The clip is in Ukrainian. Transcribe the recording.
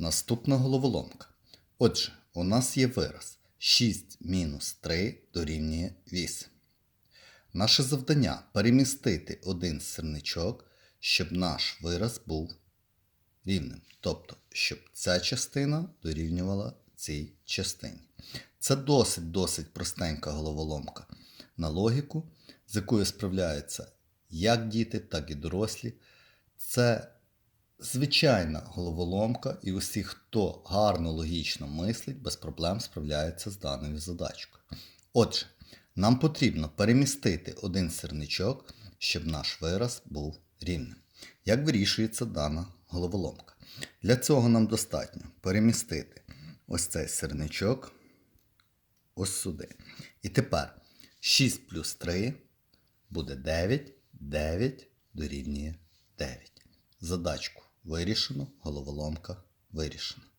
Наступна головоломка. Отже, у нас є вираз 6 мінус 3 дорівнює 8. Наше завдання перемістити один сірничок, щоб наш вираз був рівним. Тобто, щоб ця частина дорівнювала цій частині. Це досить-досить простенька головоломка на логіку, з якою справляються як діти, так і дорослі. Це звичайна головоломка, і усі, хто гарно логічно мислить, без проблем справляється з даною задачкою. Отже, нам потрібно перемістити один сірничок, щоб наш вираз був рівним. Як вирішується дана головоломка? Для цього нам достатньо перемістити ось цей сірничок ось сюди. І тепер 6 плюс 3 буде 9, 9 дорівнює 9. Задачку вирішено, головоломка вирішена.